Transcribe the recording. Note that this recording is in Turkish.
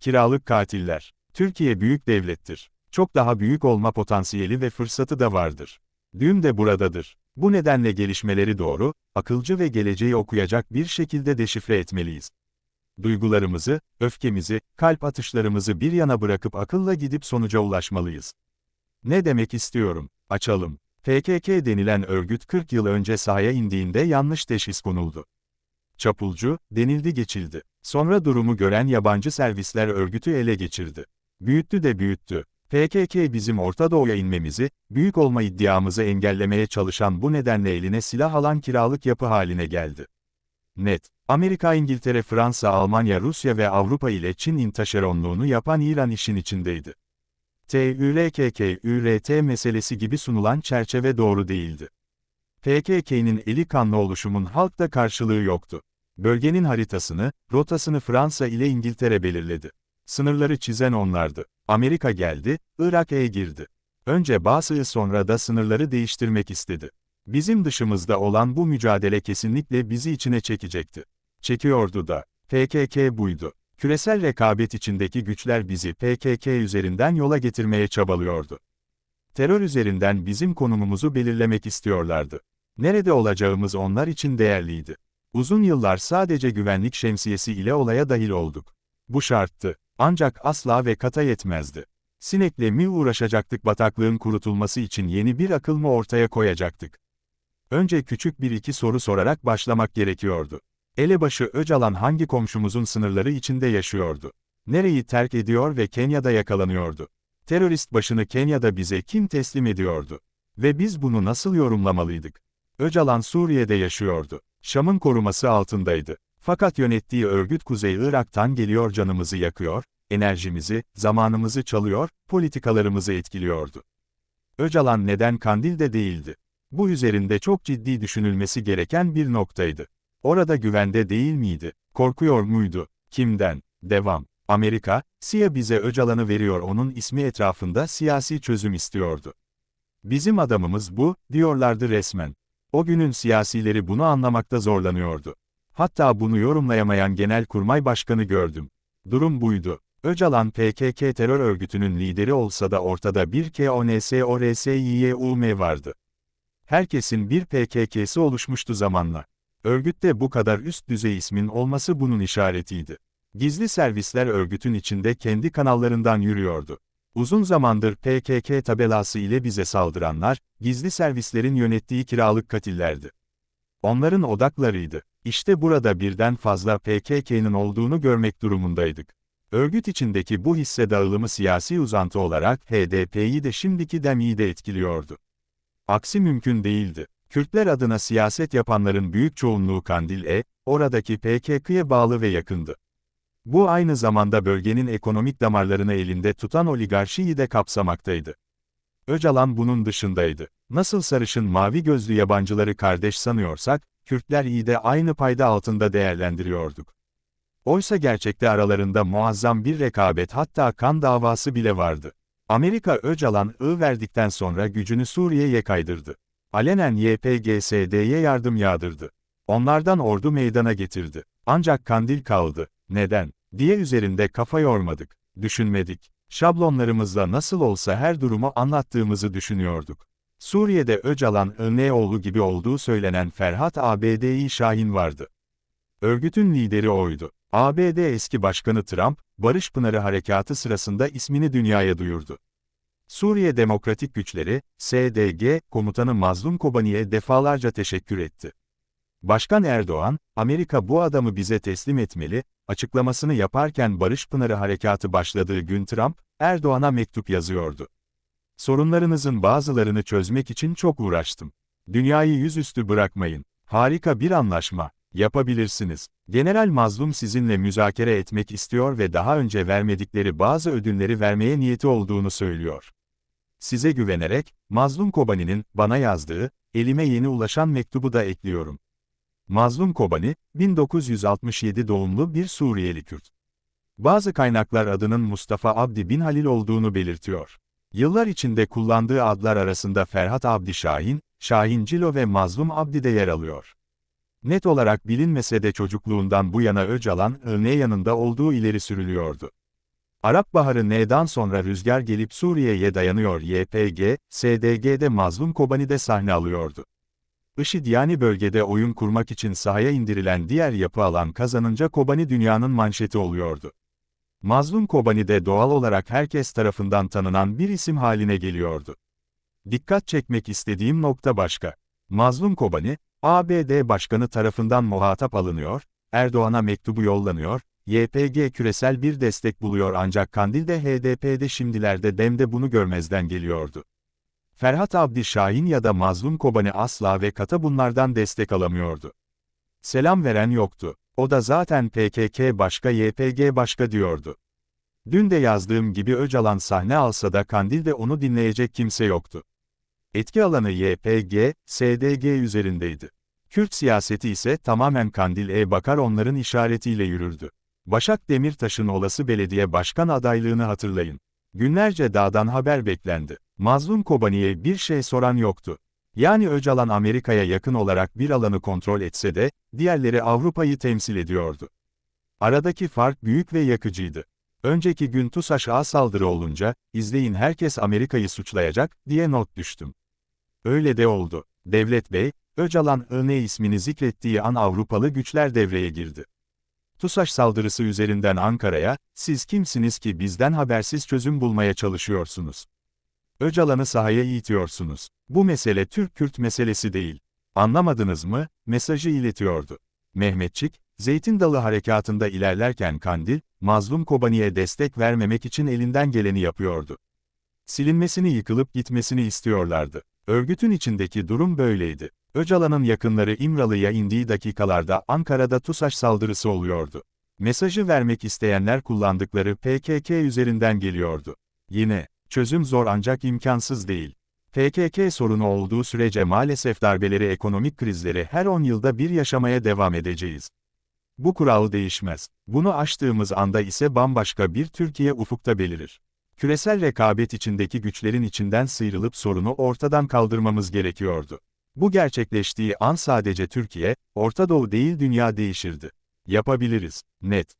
Kiralık katiller. Türkiye büyük devlettir. Çok daha büyük olma potansiyeli ve fırsatı da vardır. Düğüm de buradadır. Bu nedenle gelişmeleri doğru, akılcı ve geleceği okuyacak bir şekilde deşifre etmeliyiz. Duygularımızı, öfkemizi, kalp atışlarımızı bir yana bırakıp akılla gidip sonuca ulaşmalıyız. Ne demek istiyorum? Açalım. PKK denilen örgüt 40 yıl önce sahaya indiğinde yanlış teşhis konuldu. Çapulcu, denildi geçildi. Sonra durumu gören yabancı servisler örgütü ele geçirdi. Büyüttü de büyüttü. PKK bizim Orta Doğu'ya inmemizi, büyük olma iddiamızı engellemeye çalışan bu nedenle eline silah alan kiralık yapı haline geldi. Net. Amerika, İngiltere, Fransa, Almanya, Rusya ve Avrupa ile Çin'in taşeronluğunu yapan İran işin içindeydi. TÜRKK-ÜRT meselesi gibi sunulan çerçeve doğru değildi. PKK'nin eli kanlı oluşumun halkta karşılığı yoktu. Bölgenin haritasını, rotasını Fransa ile İngiltere belirledi. Sınırları çizen onlardı. Amerika geldi, Irak'a girdi. Önce Bası'yı sonra da sınırları değiştirmek istedi. Bizim dışımızda olan bu mücadele kesinlikle bizi içine çekecekti. Çekiyordu da. PKK buydu. Küresel rekabet içindeki güçler bizi PKK üzerinden yola getirmeye çabalıyordu. Terör üzerinden bizim konumumuzu belirlemek istiyorlardı. Nerede olacağımız onlar için değerliydi. Uzun yıllar sadece güvenlik şemsiyesi ile olaya dahil olduk. Bu şarttı. Ancak asla ve kata yetmezdi. Sinekle mi uğraşacaktık bataklığın kurutulması için yeni bir akıl mı ortaya koyacaktık? Önce küçük bir iki soru sorarak başlamak gerekiyordu. Elebaşı Öcalan hangi komşumuzun sınırları içinde yaşıyordu? Nereyi terk ediyor ve Kenya'da yakalanıyordu? Terörist başını Kenya'da bize kim teslim ediyordu? Ve biz bunu nasıl yorumlamalıydık? Öcalan Suriye'de yaşıyordu. Şam'ın koruması altındaydı. Fakat yönettiği örgüt Kuzey Irak'tan geliyor canımızı yakıyor, enerjimizi, zamanımızı çalıyor, politikalarımızı etkiliyordu. Öcalan neden Kandil'de değildi? Bu üzerinde çok ciddi düşünülmesi gereken bir noktaydı. Orada güvende değil miydi? Korkuyor muydu? Kimden? Devam. Amerika, SİA bize Öcalan'ı veriyor onun ismi etrafında siyasi çözüm istiyordu. Bizim adamımız bu, diyorlardı resmen. O günün siyasileri bunu anlamakta zorlanıyordu. Hatta bunu yorumlayamayan Genelkurmay Başkanı gördüm. Durum buydu. Öcalan PKK terör örgütünün lideri olsa da ortada bir KONSORSİYUM vardı. Herkesin bir PKK'si oluşmuştu zamanla. Örgütte bu kadar üst düzey ismin olması bunun işaretiydi. Gizli servisler örgütün içinde kendi kanallarından yürüyordu. Uzun zamandır PKK tabelası ile bize saldıranlar, gizli servislerin yönettiği kiralık katillerdi. Onların odaklarıydı. İşte burada birden fazla PKK'nın olduğunu görmek durumundaydık. Örgüt içindeki bu hisse dağılımı siyasi uzantı olarak HDP'yi de şimdiki DEM'yi de etkiliyordu. Aksi mümkün değildi. Kürtler adına siyaset yapanların büyük çoğunluğu Kandil'e, oradaki PKK'ye bağlı ve yakındı. Bu aynı zamanda bölgenin ekonomik damarlarını elinde tutan oligarşiyi de kapsamaktaydı. Öcalan bunun dışındaydı. Nasıl sarışın mavi gözlü yabancıları kardeş sanıyorsak, Kürtler iyi de aynı payda altında değerlendiriyorduk. Oysa gerçekte aralarında muazzam bir rekabet hatta kan davası bile vardı. Amerika Öcalan'ı verdikten sonra gücünü Suriye'ye kaydırdı. Alenen YPGSD'ye yardım yağdırdı. Onlardan ordu meydana getirdi. Ancak Kandil kaldı. Neden? Diye üzerinde kafa yormadık, düşünmedik. Şablonlarımızla nasıl olsa her durumu anlattığımızı düşünüyorduk. Suriye'de Öcalan Öneoğlu gibi olduğu söylenen Ferhat ABD'yi Şahin vardı. Örgütün lideri oydu. ABD eski başkanı Trump, Barış Pınarı Harekatı sırasında ismini dünyaya duyurdu. Suriye Demokratik Güçleri, SDG, komutanı Mazlum Kobani'ye defalarca teşekkür etti. Başkan Erdoğan, Amerika bu adamı bize teslim etmeli, açıklamasını yaparken Barış Pınarı Harekatı başladığı gün Trump, Erdoğan'a mektup yazıyordu. Sorunlarınızın bazılarını çözmek için çok uğraştım. Dünyayı yüzüstü bırakmayın. Harika bir anlaşma. Yapabilirsiniz. General Mazlum sizinle müzakere etmek istiyor ve daha önce vermedikleri bazı ödünleri vermeye niyeti olduğunu söylüyor. Size güvenerek, Mazlum Kobani'nin bana yazdığı, elime yeni ulaşan mektubu da ekliyorum. Mazlum Kobani, 1967 doğumlu bir Suriyeli Kürt. Bazı kaynaklar adının Mustafa Abdi bin Halil olduğunu belirtiyor. Yıllar içinde kullandığı adlar arasında Ferhat Abdi Şahin, Şahin Cilo ve Mazlum Abdi de yer alıyor. Net olarak bilinmese de çocukluğundan bu yana Öcalan, örneği yanında olduğu ileri sürülüyordu. Arap Baharı N'dan sonra rüzgar gelip Suriye'ye dayanıyor YPG, SDG'de Mazlum Kobani'de sahne alıyordu. IŞİD yani bölgede oyun kurmak için sahaya indirilen diğer yapı alan kazanınca Kobani dünyanın manşeti oluyordu. Mazlum Kobani de doğal olarak herkes tarafından tanınan bir isim haline geliyordu. Dikkat çekmek istediğim nokta başka. Mazlum Kobani, ABD Başkanı tarafından muhatap alınıyor, Erdoğan'a mektubu yollanıyor, YPG küresel bir destek buluyor ancak Kandil'de HDP'de şimdilerde DEM'de bunu görmezden geliyordu. Ferhat Abdi Şahin ya da Mazlum Kobani asla ve kata bunlardan destek alamıyordu. Selam veren yoktu. O da zaten PKK başka YPG başka diyordu. Dün de yazdığım gibi Öcalan sahne alsa da Kandil'de onu dinleyecek kimse yoktu. Etki alanı YPG, SDG üzerindeydi. Kürt siyaseti ise tamamen Kandil'e bakar onların işaretiyle yürürdü. Başak Demirtaş'ın olası belediye başkan adaylığını hatırlayın. Günlerce dağdan haber beklendi. Mazlum Kobani'ye bir şey soran yoktu. Yani Öcalan Amerika'ya yakın olarak bir alanı kontrol etse de, diğerleri Avrupa'yı temsil ediyordu. Aradaki fark büyük ve yakıcıydı. Önceki gün TUSAŞ A saldırı olunca, izleyin herkes Amerika'yı suçlayacak, diye not düştüm. Öyle de oldu. Devlet Bey, Öcalan IN ismini zikrettiği an Avrupalı güçler devreye girdi. TUSAŞ saldırısı üzerinden Ankara'ya, siz kimsiniz ki bizden habersiz çözüm bulmaya çalışıyorsunuz? Öcalan'ı sahaya itiyorsunuz. Bu mesele Türk-Kürt meselesi değil. Anlamadınız mı? Mesajı iletiyordu. Mehmetçik, Zeytin Dalı harekatında ilerlerken Kandil, mazlum Kobani'ye destek vermemek için elinden geleni yapıyordu. Silinmesini yıkılıp gitmesini istiyorlardı. Örgütün içindeki durum böyleydi. Öcalan'ın yakınları İmralı'ya indiği dakikalarda Ankara'da TUSAŞ saldırısı oluyordu. Mesajı vermek isteyenler kullandıkları PKK üzerinden geliyordu. Yine, çözüm zor ancak imkansız değil. PKK sorunu olduğu sürece maalesef darbeleri ekonomik krizleri her 10 yılda bir yaşamaya devam edeceğiz. Bu kural değişmez. Bunu aştığımız anda ise bambaşka bir Türkiye ufukta belirir. Küresel rekabet içindeki güçlerin içinden sıyrılıp sorunu ortadan kaldırmamız gerekiyordu. Bu gerçekleştiği an sadece Türkiye, Orta Doğu değil dünya değişirdi. Yapabiliriz. Net.